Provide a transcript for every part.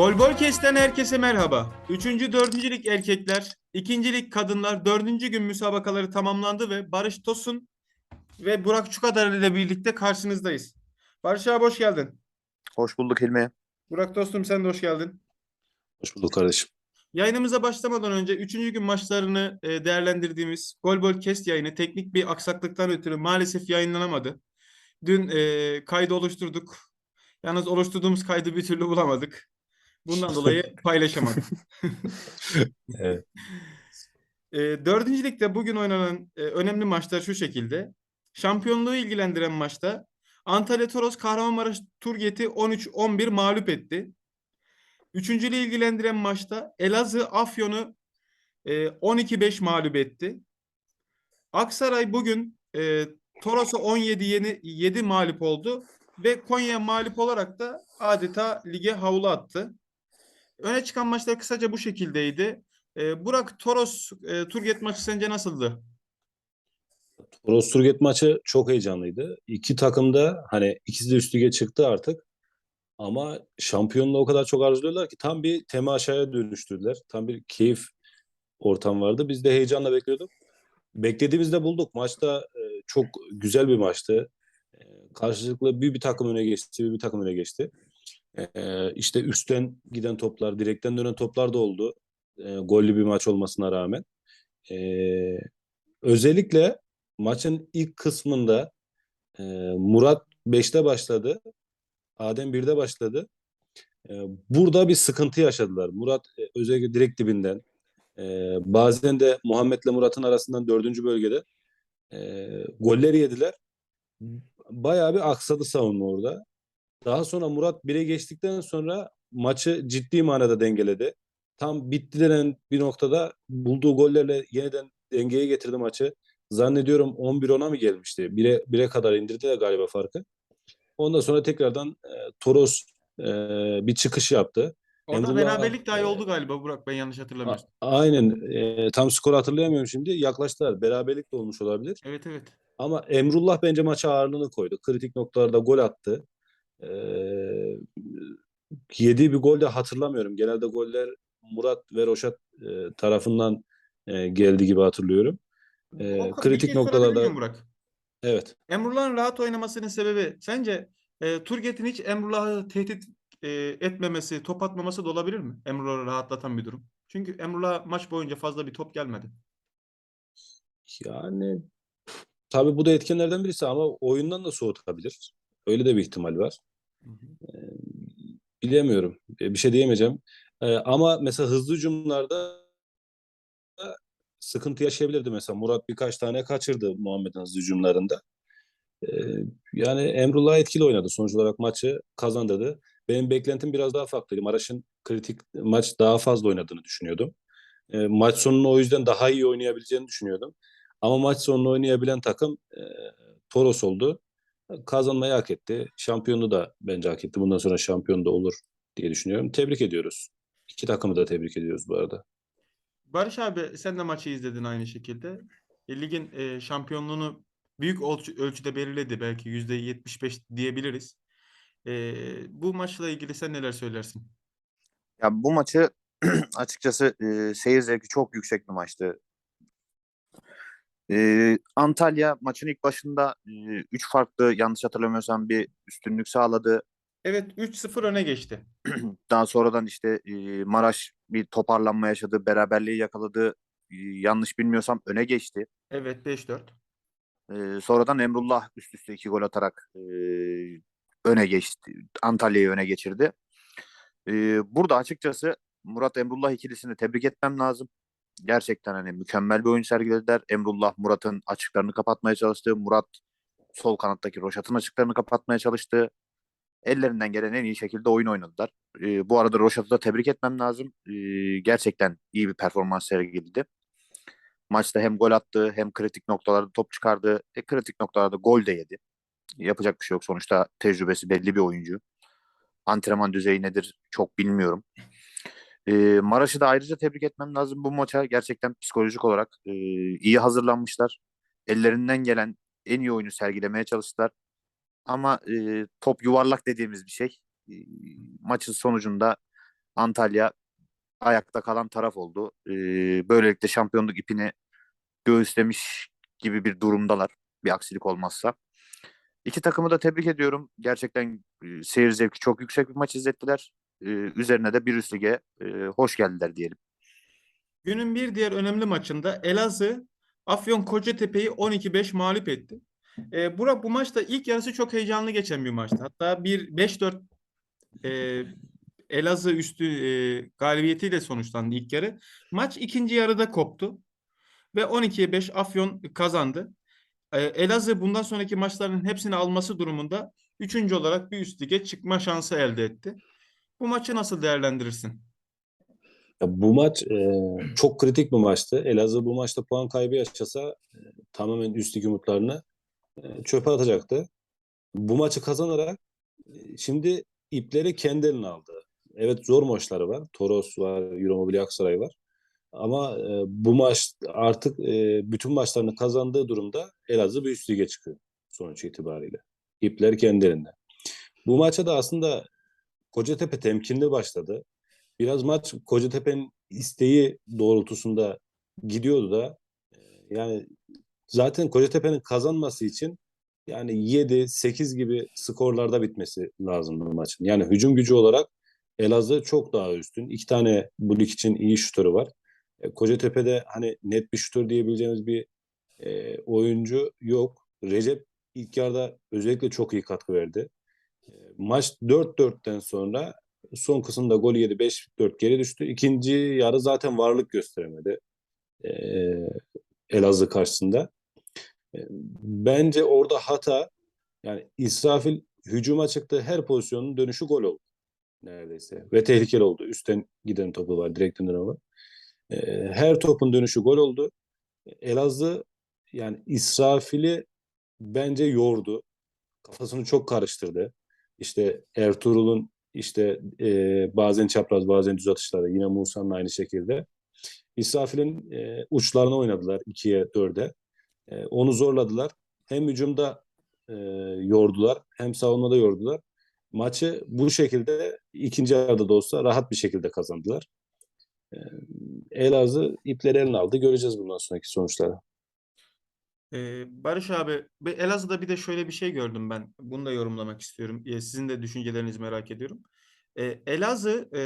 Gol Gol Kes'ten herkese merhaba. 3. 4. lig erkekler, 2. lig kadınlar 4. gün müsabakaları tamamlandı ve Barış Tosun ve Burak Çukadar ile birlikte karşınızdayız. Barış abi hoş geldin. Hoş bulduk Hilmi. Burak dostum sen de hoş geldin. Hoş bulduk kardeşim. Yayınımıza başlamadan önce 3. gün maçlarını e, değerlendirdiğimiz Gol Gol Kes yayını teknik bir aksaklıktan ötürü maalesef yayınlanamadı. Dün e, kaydı oluşturduk. Yalnız oluşturduğumuz kaydı bir türlü bulamadık. Bundan dolayı paylaşamadık. Evet. E, dördüncü ligde bugün oynanan e, önemli maçlar şu şekilde. Şampiyonluğu ilgilendiren maçta Antalya Toros Kahramanmaraş Turget'i 13-11 mağlup etti. Üçüncülüğü ilgilendiren maçta Elazığ Afyon'u e, 12-5 mağlup etti. Aksaray bugün e, Toros'u 17 yeni 7 mağlup oldu ve Konya mağlup olarak da adeta lige havlu attı. Öne çıkan maçlar kısaca bu şekildeydi. E, Burak Toros e, Turget maçı sence nasıldı? Toros Turget maçı çok heyecanlıydı. İki takım da hani ikisi de üst çıktı artık. Ama şampiyonluğu o kadar çok arzuluyorlar ki tam bir temaşaya dönüştürdüler. Tam bir keyif ortam vardı. Biz de heyecanla bekliyorduk. Beklediğimizde bulduk. Maçta e, çok güzel bir maçtı. E, karşılıklı bir bir takım öne geçti, bir bir takım öne geçti. E, işte üstten giden toplar, direkten dönen toplar da oldu. E, gollü bir maç olmasına rağmen. E, özellikle maçın ilk kısmında e, Murat 5'te başladı. Adem 1'de başladı. E, burada bir sıkıntı yaşadılar. Murat özellikle direkt dibinden e, bazen de Muhammed'le Murat'ın arasından dördüncü bölgede e, golleri yediler. Bayağı bir aksadı savunma orada. Daha sonra Murat 1'e geçtikten sonra maçı ciddi manada dengeledi. Tam bitti denen bir noktada bulduğu gollerle yeniden dengeye getirdi maçı. Zannediyorum 11-10'a mı gelmişti? 1'e 1'e kadar indirdiler galiba farkı. Ondan sonra tekrardan e, Toros e, bir çıkış yaptı. Orada Emrullah- beraberlik dahi e, oldu galiba Burak ben yanlış hatırlamıyorsam. A- Aynen. E, tam skoru hatırlayamıyorum şimdi. Yaklaştılar. Beraberlik de olmuş olabilir. Evet evet. Ama Emrullah bence maça ağırlığını koydu. Kritik noktalarda gol attı. E, yediği bir gol de hatırlamıyorum. Genelde goller Murat ve Roşat e, tarafından e, geldi gibi hatırlıyorum. E, O- kritik şey noktalarda Burak? evet. Emrullah'ın rahat oynamasının sebebi sence e, Turget'in hiç Emrullah'ı tehdit e, etmemesi, top atmaması da olabilir mi? Emrullah'ı rahatlatan bir durum. Çünkü Emrullah maç boyunca fazla bir top gelmedi. Yani tabii bu da etkenlerden birisi ama oyundan da soğutabilir. Öyle de bir ihtimal var. Bilemiyorum. Bir şey diyemeyeceğim. Ama mesela hızlı hücumlarda sıkıntı yaşayabilirdi mesela. Murat birkaç tane kaçırdı Muhammed'in hızlı hücumlarında. Yani Emrullah etkili oynadı. Sonuç olarak maçı kazandırdı. Benim beklentim biraz daha farklıydı. Maraş'ın kritik maç daha fazla oynadığını düşünüyordum. Maç sonunu o yüzden daha iyi oynayabileceğini düşünüyordum. Ama maç sonunu oynayabilen takım e, Toros oldu. Kazanmayı hak etti. Şampiyonu da bence hak etti. Bundan sonra şampiyon da olur diye düşünüyorum. Tebrik ediyoruz. İki takımı da tebrik ediyoruz bu arada. Barış abi sen de maçı izledin aynı şekilde. E, ligin e, şampiyonluğunu büyük ölçü- ölçüde belirledi. Belki %75 diyebiliriz. E, bu maçla ilgili sen neler söylersin? Ya bu maçı açıkçası e, seyir zevki çok yüksek bir maçtı. E, Antalya maçın ilk başında 3 farklı yanlış hatırlamıyorsam bir üstünlük sağladı. Evet 3-0 öne geçti. Daha sonradan işte e, Maraş bir toparlanma yaşadı, beraberliği yakaladı. E, yanlış bilmiyorsam öne geçti. Evet 5-4. E, sonradan Emrullah üst üste iki gol atarak e, öne geçti. Antalya'yı öne geçirdi. E, burada açıkçası Murat Emrullah ikilisini tebrik etmem lazım. Gerçekten hani mükemmel bir oyun sergilediler. Emrullah Murat'ın açıklarını kapatmaya çalıştı. Murat sol kanattaki Roşat'ın açıklarını kapatmaya çalıştı. Ellerinden gelen en iyi şekilde oyun oynadılar. E, bu arada Roşat'ı da tebrik etmem lazım. E, gerçekten iyi bir performans sergiledi. Maçta hem gol attı hem kritik noktalarda top çıkardı. E, kritik noktalarda gol de yedi. Yapacak bir şey yok. Sonuçta tecrübesi belli bir oyuncu. Antrenman düzeyi nedir çok bilmiyorum. E, Maraş'ı da ayrıca tebrik etmem lazım bu maça. Gerçekten psikolojik olarak e, iyi hazırlanmışlar. Ellerinden gelen en iyi oyunu sergilemeye çalıştılar. Ama e, top yuvarlak dediğimiz bir şey. E, maçın sonucunda Antalya ayakta kalan taraf oldu. E, böylelikle şampiyonluk ipini göğüslemiş gibi bir durumdalar. Bir aksilik olmazsa. İki takımı da tebrik ediyorum. Gerçekten e, seyir zevki çok yüksek bir maç izlettiler. E, üzerine de bir üst lige e, hoş geldiler diyelim. Günün bir diğer önemli maçında Elazığ Afyon Kocatepe'yi 12-5 mağlup etti. Ee, Burak bu maçta ilk yarısı çok heyecanlı geçen bir maçtı. Hatta bir 5-4 e, Elazığ üstü e, galibiyetiyle sonuçlandı ilk yarı. Maç ikinci yarıda koptu ve 12'ye 5 Afyon kazandı. Ee, Elazığ bundan sonraki maçların hepsini alması durumunda üçüncü olarak bir üst lige çıkma şansı elde etti. Bu maçı nasıl değerlendirirsin? Ya bu maç e, çok kritik bir maçtı. Elazığ bu maçta puan kaybı yaşasa e, tamamen üst lig umutlarını e, çöpe atacaktı. Bu maçı kazanarak e, şimdi ipleri kendi eline aldı. Evet zor maçları var. Toros var, Euromobil Aksaray var. Ama e, bu maç artık e, bütün maçlarını kazandığı durumda Elazığ bir üst lige çıkıyor sonuç itibariyle. İpler kendi elinde. Bu maça da aslında Kocatepe temkinli başladı. Biraz maç Kocatepe'nin isteği doğrultusunda gidiyordu da e, yani zaten Kocatepe'nin kazanması için yani 7-8 gibi skorlarda bitmesi lazım bu maçın. Yani hücum gücü olarak Elazığ çok daha üstün. İki tane bu lig için iyi şutörü var. E, Kocatepe'de hani net bir şutör diyebileceğimiz bir e, oyuncu yok. Recep ilk yarıda özellikle çok iyi katkı verdi. E, maç 4-4'ten sonra son kısımda gol yedi 5-4 geri düştü. İkinci yarı zaten varlık gösteremedi. E, Elazığ karşısında. E, bence orada hata yani İsrafil hücuma çıktığı her pozisyonun dönüşü gol oldu neredeyse. Ve tehlikeli oldu. Üstten giden topu var, direkten dönen var. Her topun dönüşü gol oldu. Elazığ yani İsrafil'i bence yordu. Kafasını çok karıştırdı. İşte Ertuğrul'un işte e, bazen çapraz bazen düz atışları yine Musa'nın aynı şekilde. İsrafil'in e, uçlarına oynadılar 2'ye 4'e. E, onu zorladılar. Hem hücumda e, yordular hem savunmada yordular. Maçı bu şekilde ikinci yarıda da olsa rahat bir şekilde kazandılar. E, Elazığ ipleri eline aldı. Göreceğiz bundan sonraki sonuçları. Ee, Barış abi, be- Elazığ'da bir de şöyle bir şey gördüm ben. Bunu da yorumlamak istiyorum. Ee, sizin de düşüncelerinizi merak ediyorum. Ee, Elazığ e,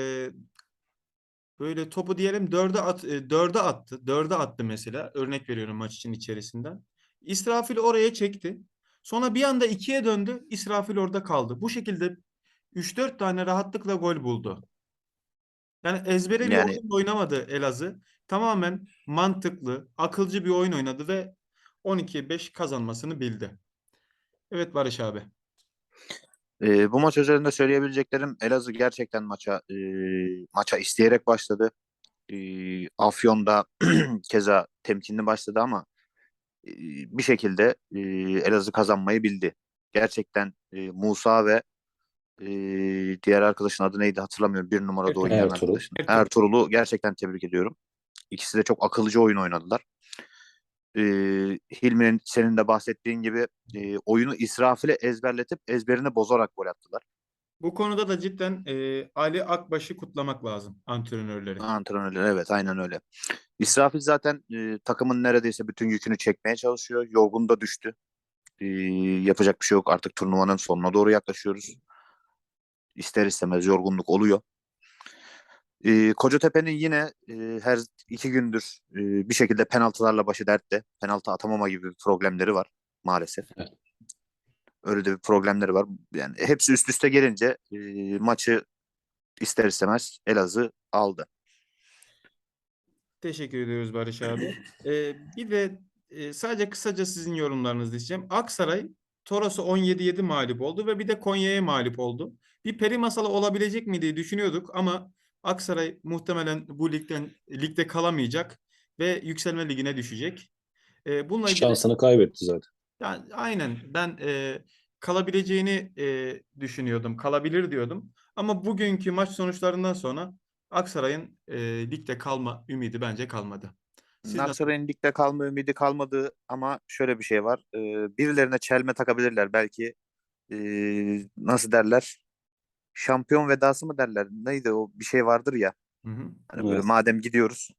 böyle topu diyelim dörde at, e, dörde attı. Dörde attı mesela. Örnek veriyorum maç için içerisinden. İsrafil oraya çekti. Sonra bir anda ikiye döndü. İsrafil orada kaldı. Bu şekilde 3-4 tane rahatlıkla gol buldu. Yani ezbere bir Yani- oyun oynamadı Elazığ. Tamamen mantıklı, akılcı bir oyun oynadı ve 12'ye 5 kazanmasını bildi. Evet Barış abi. E, bu maç üzerinde söyleyebileceklerim Elazığ gerçekten maça e, maça isteyerek başladı. E, Afyon'da keza temkinli başladı ama e, bir şekilde e, Elazığ kazanmayı bildi. Gerçekten e, Musa ve e, diğer arkadaşın adı neydi hatırlamıyorum. Bir numarada oynayan Ertuğrul. arkadaşın. Ertuğrul. Ertuğrul'u gerçekten tebrik ediyorum. İkisi de çok akıllıca oyun oynadılar. E, Hilmi'nin senin de bahsettiğin gibi e, oyunu İsrafil'e ezberletip ezberini bozarak gol attılar. Bu konuda da cidden e, Ali Akbaş'ı kutlamak lazım antrenörleri. Antrenörler evet aynen öyle. İsrafil zaten e, takımın neredeyse bütün yükünü çekmeye çalışıyor. Yorgun da düştü. E, yapacak bir şey yok. Artık turnuvanın sonuna doğru yaklaşıyoruz. İster istemez yorgunluk oluyor. E, Kocatepe'nin yine e, her iki gündür e, bir şekilde penaltılarla başı dertte. Penaltı atamama gibi problemleri var maalesef. Evet. Öyle de bir problemleri var. Yani hepsi üst üste gelince e, maçı ister istemez Elazığ aldı. Teşekkür ediyoruz Barış abi. E, bir de e, sadece kısaca sizin yorumlarınızı isteyeceğim. Aksaray Toros'u 17-7 mağlup oldu ve bir de Konya'ya mağlup oldu. Bir peri masalı olabilecek mi diye düşünüyorduk ama Aksaray muhtemelen bu ligden ligde kalamayacak ve yükselme ligine düşecek. E, bununla ilgili Şansını kaybetti zaten. Yani aynen ben e, kalabileceğini e, düşünüyordum. Kalabilir diyordum. Ama bugünkü maç sonuçlarından sonra Aksaray'ın e, ligde kalma ümidi bence kalmadı. Siz nasıl- Aksaray'ın ligde kalma ümidi kalmadı ama şöyle bir şey var. Ee, birilerine çelme takabilirler belki. Ee, nasıl derler? Şampiyon vedası mı derler? Neydi o bir şey vardır ya. Hı hı. Hani böyle Evet. madem gidiyoruz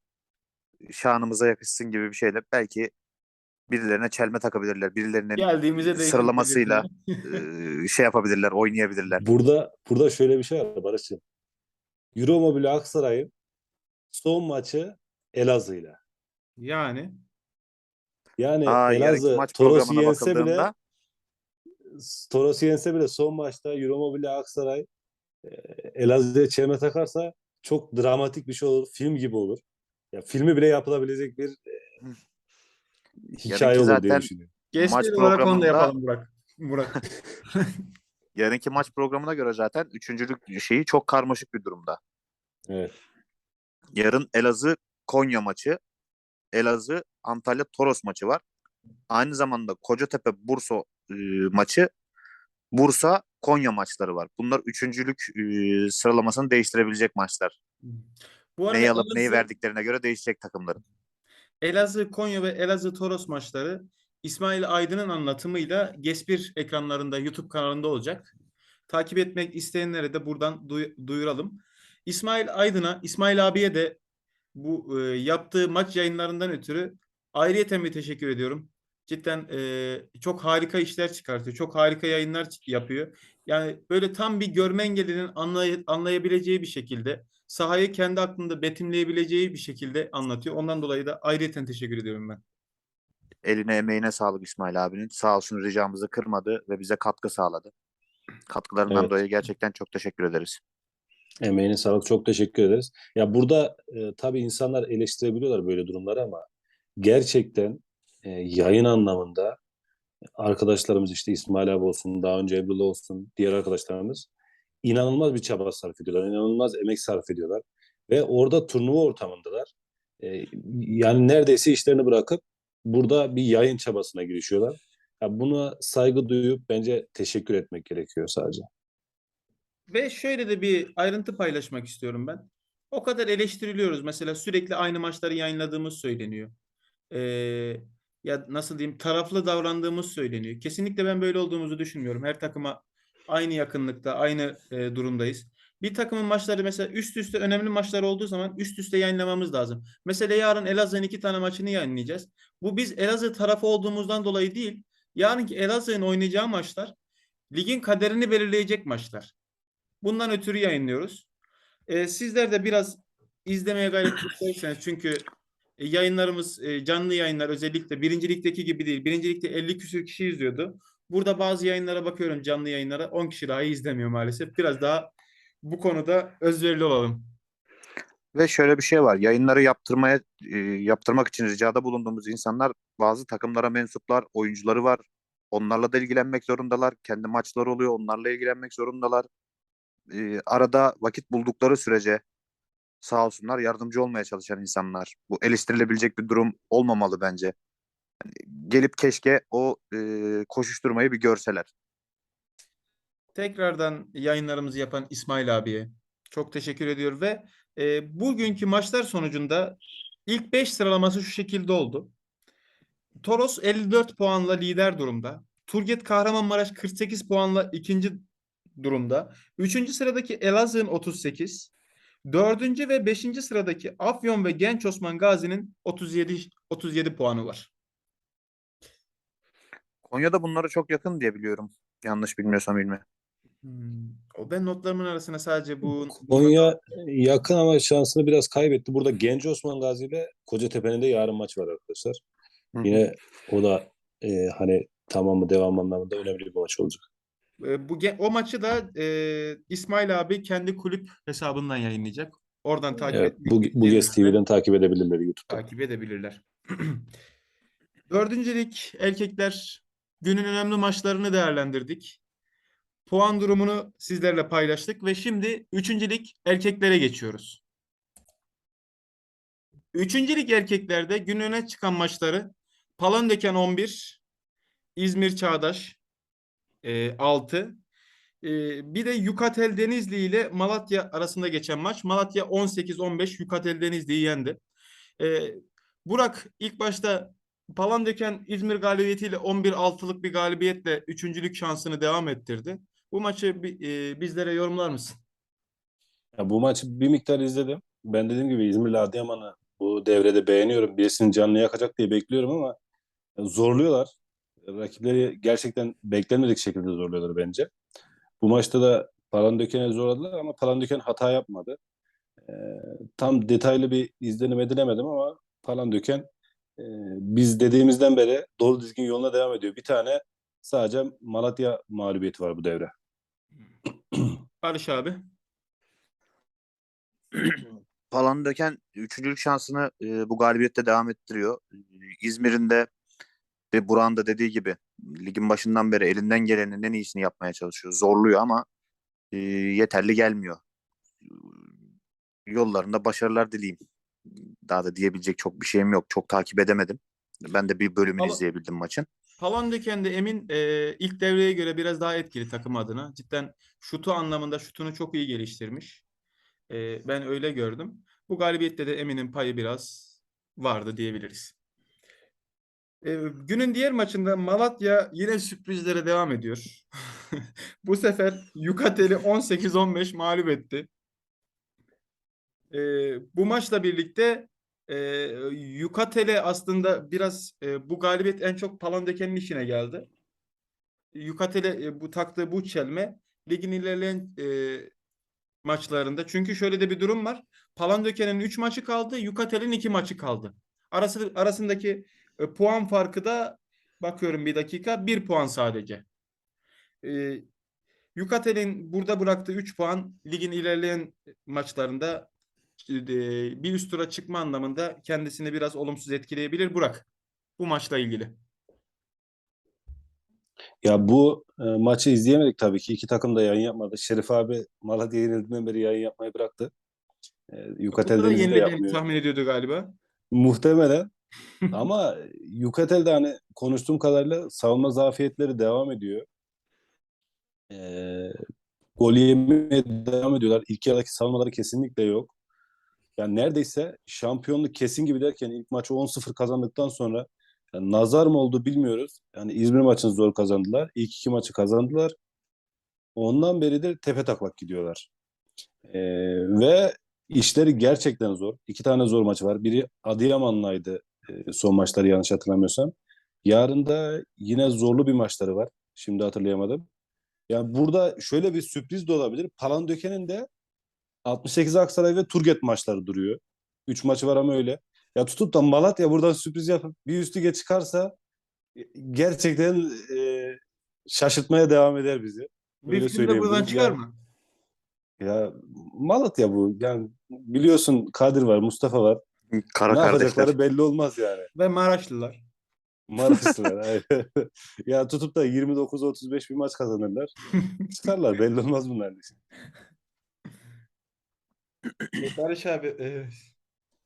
şanımıza yakışsın gibi bir şeyle belki birilerine çelme takabilirler. Birilerinin Geldiğimize de sıralamasıyla eee, şey yapabilirler, oynayabilirler. Burada burada şöyle bir şey var Barış'cığım. Euromobile Aksaray'ın son maçı Elazığ'yla. Yani Yani Aa, Elazığ maç Toros'u yense bile Toros'u yense bile son maçta Euromobile Aksaray e, Elazığ'a çelme takarsa çok dramatik bir şey olur. Film gibi olur. Ya filmi bile yapılabilecek bir e, hikaye olur diye zaten- düşünüyorum. Gençler olarak onu da programında- yapalım Burak. Burak. yarınki maç programına göre zaten üçüncülük şeyi çok karmaşık bir durumda. Evet. Yarın Elazığ Konya maçı, Elazığ Antalya Toros maçı var. Aynı zamanda Kocatepe Bursa e, maçı, Bursa Konya maçları var. Bunlar üçüncülük e, sıralamasını değiştirebilecek maçlar. Bu arada Neyi alıp neyi Elazığ- verdiklerine göre değişecek takımların. Elazığ, Konya ve Elazığ Toros maçları İsmail Aydın'ın anlatımıyla GES1 ekranlarında YouTube kanalında olacak. Takip etmek isteyenlere de buradan duy- duyuralım. İsmail Aydın'a, İsmail abiye de bu e, yaptığı maç yayınlarından ötürü ayrıyeten bir teşekkür ediyorum. Cidden e, çok harika işler çıkartıyor. Çok harika yayınlar yapıyor. Yani böyle tam bir görme engellinin anlay- anlayabileceği bir şekilde sahayı kendi aklında betimleyebileceği bir şekilde anlatıyor. Ondan dolayı da ayrıyeten teşekkür ediyorum ben. Eline emeğine sağlık İsmail abinin. Sağ olsun ricamızı kırmadı ve bize katkı sağladı. Katkılarından Evet. dolayı gerçekten çok teşekkür ederiz. Emeğine sağlık. Çok teşekkür ederiz. Ya burada e, tabii insanlar eleştirebiliyorlar böyle durumları ama gerçekten e, yayın anlamında arkadaşlarımız işte İsmail abi olsun, daha önce Ebru'lu olsun, diğer arkadaşlarımız inanılmaz bir çaba sarf ediyorlar. inanılmaz emek sarf ediyorlar. Ve orada turnuva ortamındalar. E, yani neredeyse işlerini bırakıp burada bir yayın çabasına girişiyorlar. Ya buna saygı duyup bence teşekkür etmek gerekiyor sadece. Ve şöyle de bir ayrıntı paylaşmak istiyorum ben. O kadar eleştiriliyoruz. Mesela sürekli aynı maçları yayınladığımız söyleniyor. Ee, ya nasıl diyeyim taraflı davrandığımız söyleniyor. Kesinlikle ben böyle olduğumuzu düşünmüyorum. Her takıma aynı yakınlıkta, aynı e, durumdayız. Bir takımın maçları mesela üst üste önemli maçlar olduğu zaman üst üste yayınlamamız lazım. Mesela yarın Elazığ'ın iki tane maçını yayınlayacağız. Bu biz Elazığ tarafı olduğumuzdan dolayı değil. Yarınki Elazığ'ın oynayacağı maçlar ligin kaderini belirleyecek maçlar. Bundan ötürü yayınlıyoruz. Ee, sizler de biraz izlemeye gayret gösterirseniz çünkü e, yayınlarımız e, canlı yayınlar özellikle birincilikteki gibi değil. Birincilikte 50 küsür kişi izliyordu. Burada bazı yayınlara bakıyorum canlı yayınlara 10 kişi dahi izlemiyor maalesef. Biraz daha bu konuda özverili olalım. Ve şöyle bir şey var. Yayınları yaptırmaya e, yaptırmak için ricada bulunduğumuz insanlar bazı takımlara mensuplar, oyuncuları var. Onlarla da ilgilenmek zorundalar. Kendi maçları oluyor. Onlarla ilgilenmek zorundalar. E, arada vakit buldukları sürece sağ olsunlar yardımcı olmaya çalışan insanlar. Bu eleştirilebilecek bir durum olmamalı bence. Yani gelip keşke o e, koşuşturmayı bir görseler. Tekrardan yayınlarımızı yapan İsmail abiye çok teşekkür ediyor ve e, bugünkü maçlar sonucunda ilk 5 sıralaması şu şekilde oldu. Toros 54 puanla lider durumda. Turget Kahramanmaraş 48 puanla ikinci durumda. Üçüncü sıradaki Elazığ'ın 38. Dördüncü ve beşinci sıradaki Afyon ve Genç Osman Gazi'nin 37 37 puanı var. Konya'da bunlara çok yakın diye biliyorum. Yanlış bilmiyorsam ilmi. Hmm, O ben notlarımın arasına sadece bu Konya yakın ama şansını biraz kaybetti. Burada Genç Osman Gazi ile Kocatepe'nin de yarın maç var arkadaşlar. Hı hı. Yine o da e, hani tamamı devam anlamında önemli bir maç olacak. E, bu o maçı da e, İsmail abi kendi kulüp hesabından yayınlayacak. Oradan takip Evet, bu, bu GES TV'den takip edebilirler YouTube'da. takip edebilirler. Dördüncü lig erkekler günün önemli maçlarını değerlendirdik. Puan durumunu sizlerle paylaştık ve şimdi üçüncü lig erkeklere geçiyoruz. Üçüncü lig erkeklerde gün öne çıkan maçları Palandöken 11, İzmir Çağdaş e, 6. E, bir de Yukatel Denizli ile Malatya arasında geçen maç. Malatya 18-15 Yukatel Denizli'yi yendi. E, Burak ilk başta Palandöken İzmir galibiyetiyle 11-6'lık bir galibiyetle üçüncülük şansını devam ettirdi. Bu maçı e, bizlere yorumlar mısın? Ya bu maçı bir miktar izledim. Ben dediğim gibi İzmir'le Adıyaman'ı bu devrede beğeniyorum. Birisini canlı yakacak diye bekliyorum ama zorluyorlar. Rakipleri gerçekten beklenmedik şekilde zorluyorlar bence. Bu maçta da Palandöken'e zorladılar ama Palandöken hata yapmadı. Ee, tam detaylı bir izlenim edinemedim ama Palandöken e, biz dediğimizden beri dolu dizgin yoluna devam ediyor. Bir tane sadece Malatya mağlubiyeti var bu devre. Barış abi. Palandöken üçüncülük şansını e, bu galibiyette devam ettiriyor. E, İzmir'in de ve Burak'ın da dediği gibi ligin başından beri elinden gelenin en iyisini yapmaya çalışıyor. Zorluyor ama e, yeterli gelmiyor. Yollarında başarılar dileyim. Daha da diyebilecek çok bir şeyim yok. Çok takip edemedim. Ben de bir bölümünü Ama- izleyebildim maçın. Palandöken de Emin e, ilk devreye göre biraz daha etkili takım adına. Cidden şutu anlamında şutunu çok iyi geliştirmiş. E, ben öyle gördüm. Bu galibiyette de Emin'in payı biraz vardı diyebiliriz. E, günün diğer maçında Malatya yine sürprizlere devam ediyor. Bu sefer Yukatel'i 18-15 mağlup etti. E, bu maçla birlikte e, Yukatel'e aslında biraz e, bu galibiyet en çok Palandöken'in işine geldi. Yukatel'e e, bu taktığı bu çelme ligin ilerleyen e, maçlarında. Çünkü şöyle de bir durum var. Palandöken'in 3 maçı kaldı, Yukatel'in 2 maçı kaldı. Arası, arasındaki e, puan farkı da bakıyorum bir dakika 1 puan sadece. E, Yukatel'in burada bıraktığı 3 puan ligin ilerleyen maçlarında e, bir üst tura çıkma anlamında kendisini biraz olumsuz etkileyebilir Burak. Bu maçla ilgili. Ya bu e, maçı izleyemedik tabii ki. İki takım da yayın yapmadı. Şerif abi Malatya yenildiğinden beri yayın yapmayı bıraktı. E, Yukatel Deniz'i de yapmıyor. tahmin ediyordu galiba. Muhtemelen. Ama Yukatel de hani konuştuğum kadarıyla savunma zafiyetleri devam ediyor. E, gol yemeye devam ediyorlar. İlk yarıdaki savunmaları kesinlikle yok. Yani neredeyse şampiyonluk kesin gibi derken ilk maçı 10-0 kazandıktan sonra yani nazar mı oldu bilmiyoruz. Yani İzmir maçını zor kazandılar. İlk iki maçı kazandılar. Ondan beridir tepe taklak gidiyorlar. Ee, ve işleri gerçekten zor. İki tane zor maçı var. Biri Adıyaman'laydı e, son maçları yanlış hatırlamıyorsam. Yarın da yine zorlu bir maçları var. Şimdi hatırlayamadım. Yani burada şöyle bir sürpriz de olabilir. Palandöken'in de 68 Aksaray ve Turget maçları duruyor. Üç maçı var ama öyle. Ya tutup da Malatya buradan sürpriz yapıp bir üst lige çıkarsa e, gerçekten e, şaşırtmaya devam eder bizi. Bir Öyle de buradan çıkar Ya- mı? Ya Malatya bu. Yani biliyorsun Kadir var, Mustafa var. Kara ne kardeşler. yapacakları belli olmaz yani. Ve Maraşlılar. Maraşlılar. aynen. ya tutup da 29-35 bir maç kazanırlar. Çıkarlar belli olmaz bunların için. E, Barış abi e,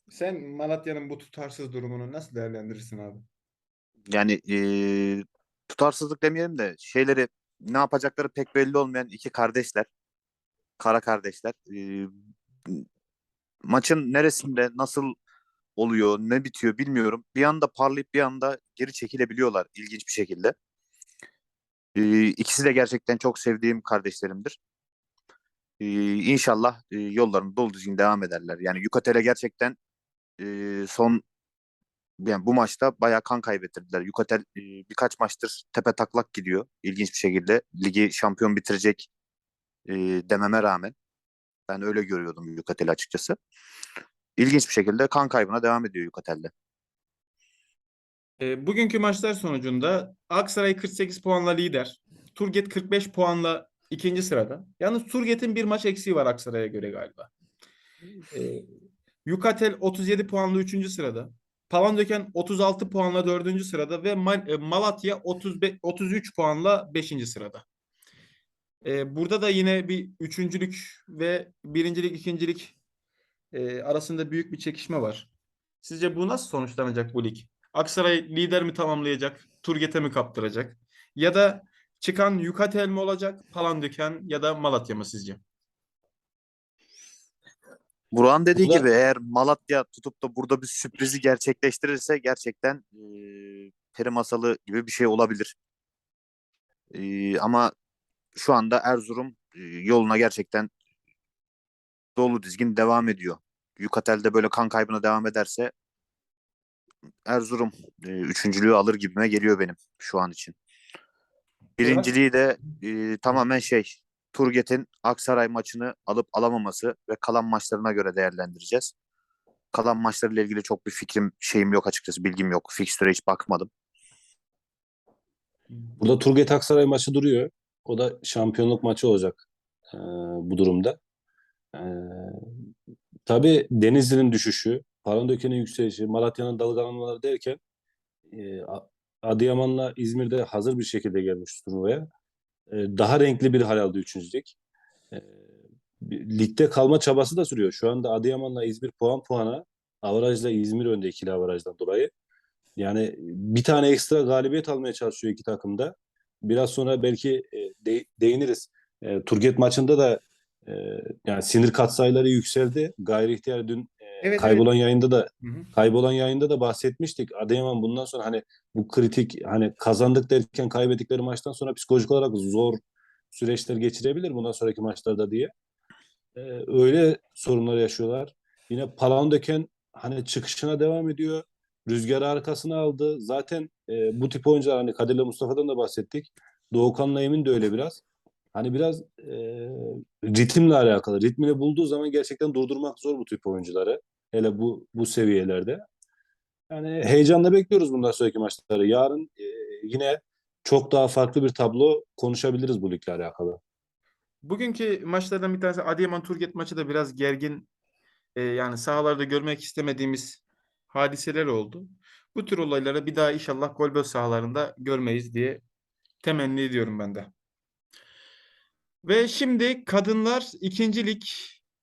sen Malatya'nın bu tutarsız durumunu nasıl değerlendirirsin abi? Yani eee, tutarsızlık demeyelim de şeyleri ne yapacakları pek belli olmayan iki kardeşler. Kara kardeşler. Eee, maçın neresinde nasıl oluyor, ne bitiyor bilmiyorum. Bir anda parlayıp bir anda geri çekilebiliyorlar ilginç bir şekilde. Eee ikisi de gerçekten çok sevdiğim kardeşlerimdir. Eee inşallah eee, yollarını dolu düzgün devam ederler. Yani Yukatel'e gerçekten eee, son yani bu maçta bayağı kan kaybettirdiler. Yukatel e, birkaç maçtır tepe taklak gidiyor. İlginç bir şekilde. Ligi şampiyon bitirecek e, dememe rağmen. Ben öyle görüyordum Yukatel'i açıkçası. İlginç bir şekilde kan kaybına devam ediyor Yukatel'de. E, bugünkü maçlar sonucunda Aksaray 48 puanla lider. Turget 45 puanla ikinci sırada. Yalnız Turget'in bir maç eksiği var Aksaray'a göre galiba. E, Yukatel 37 puanla üçüncü sırada. Palandöken 36 puanla dördüncü sırada ve e, Malatya 35, 33 puanla beşinci sırada. E, burada da yine bir üçüncülük ve birincilik, ikincilik e, arasında büyük bir çekişme var. Sizce bu nasıl sonuçlanacak bu lig? Aksaray lider mi tamamlayacak? Turget'e mi kaptıracak? Ya da çıkan Yukatel mi olacak? Palandöken ya da Malatya mı sizce? Burak'ın dediği Burada- gibi eğer Malatya tutup da burada bir sürprizi gerçekleştirirse gerçekten e, peri masalı gibi bir şey olabilir. E, ama şu anda Erzurum e, yoluna gerçekten dolu dizgin devam ediyor. Yukatel'de böyle kan kaybına devam ederse Erzurum e, üçüncülüğü alır gibime geliyor benim şu an için. Birinciliği de e, tamamen şey Turget'in Aksaray maçını alıp alamaması ve kalan maçlarına göre değerlendireceğiz. Kalan maçlarıyla ilgili çok bir fikrim şeyim yok açıkçası bilgim yok. Fixture'e hiç bakmadım. Burada Turgay Aksaray maçı duruyor. O da şampiyonluk maçı olacak e, bu durumda. E, tabii Denizli'nin düşüşü, Palandöken'in yükselişi, Malatya'nın dalgalanmaları derken e, Adıyaman'la İzmir'de hazır bir şekilde gelmiş turnuvaya. E, daha renkli bir hal aldı üçüncülük. E, ligde kalma çabası da sürüyor. Şu anda Adıyaman'la İzmir puan puana, avarajla İzmir önde ikili avarajdan dolayı. Yani bir tane ekstra galibiyet almaya çalışıyor iki takım da. Biraz sonra belki e, de- değiniriz. E, Turget maçında da e, yani sinir katsayıları yükseldi. Gayri ihtiyar dün e, Evet, kaybolan yayında da Hı hı. kaybolan yayında da bahsetmiştik. Adıyaman bundan sonra hani bu kritik hani kazandık derken kaybettikleri maçtan sonra psikolojik olarak zor süreçler geçirebilir bundan sonraki maçlarda diye. Ee, öyle sorunlar yaşıyorlar. Yine Palandöken hani çıkışına devam ediyor. Rüzgarı arkasına aldı. Zaten e, bu tip oyuncular hani Kadir'le Mustafa'dan da bahsettik. Doğukan'la Emin de öyle biraz. Hani biraz e, ritimle alakalı. Ritmini bulduğu zaman gerçekten durdurmak zor bu tip oyuncuları. Hele bu bu seviyelerde. Yani heyecanla bekliyoruz bundan sonraki maçları. Yarın e, yine çok daha farklı bir tablo konuşabiliriz bu ligle alakalı. Bugünkü maçlardan bir tanesi Adıyaman Turget maçı da biraz gergin. e, yani sahalarda görmek istemediğimiz hadiseler oldu. Bu tür olayları bir daha inşallah golböz sahalarında görmeyiz diye temenni ediyorum ben de. Ve şimdi kadınlar ikinci lig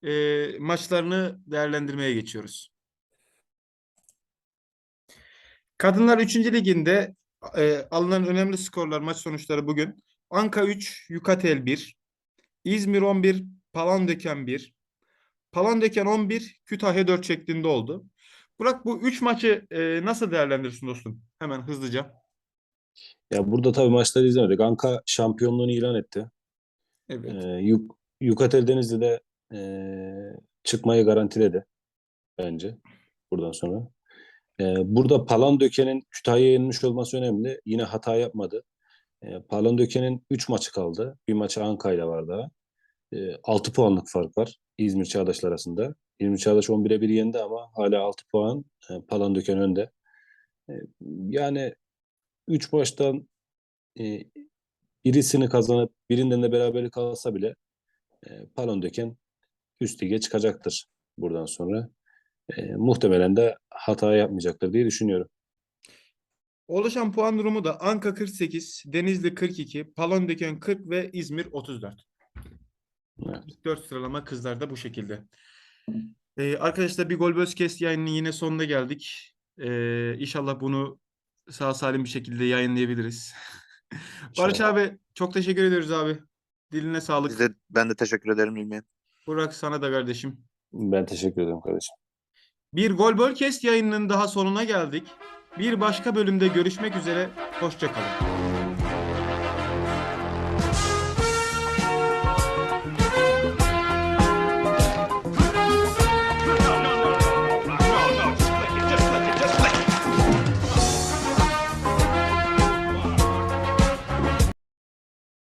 e, maçlarını değerlendirmeye geçiyoruz. Kadınlar 3. liginde e, alınan önemli skorlar maç sonuçları bugün. Anka 3, Yukatel 1, İzmir 11, Palandöken 1, Palandöken 11, Kütahya 4 şeklinde oldu. Burak bu 3 maçı e, nasıl değerlendirirsin dostum? Hemen hızlıca. Ya burada tabii maçları izlemedik. Anka şampiyonluğunu ilan etti. Evet. Yuk Yukatel Denizli de e, çıkmayı garantiledi bence buradan sonra. Ee, burada Palandöken'in Kütahya'ya yenilmiş olması önemli. Yine hata yapmadı. Ee, Palandöken'in 3 maçı kaldı. Bir maçı Anka'yla var daha. Ee, 6 puanlık fark var İzmir Çağdaş'la arasında. İzmir Çağdaş 11'e 1 yendi ama hala 6 puan e, Palandöken önde. Ee, yani 3 maçtan e, birisini kazanıp birinden de beraber kalsa bile e, Palandöken üst lige çıkacaktır buradan sonra. E, muhtemelen de hata yapmayacaktır diye düşünüyorum. Oluşan puan durumu da Anka 48, Denizli 42, Palandöken 40 ve İzmir 34. Evet. 4 sıralama kızlarda bu şekilde. Ee, arkadaşlar bir Gol Bözkes yayınının yine sonuna geldik. Ee, inşallah bunu sağ salim bir şekilde yayınlayabiliriz. Barış abi çok teşekkür ediyoruz abi. Diline sağlık. Size ben de teşekkür ederim İlmi. Burak sana da kardeşim. Ben teşekkür ederim kardeşim. Bir Gol Bölkes yayınının daha sonuna geldik. Bir başka bölümde görüşmek üzere. Hoşça kalın.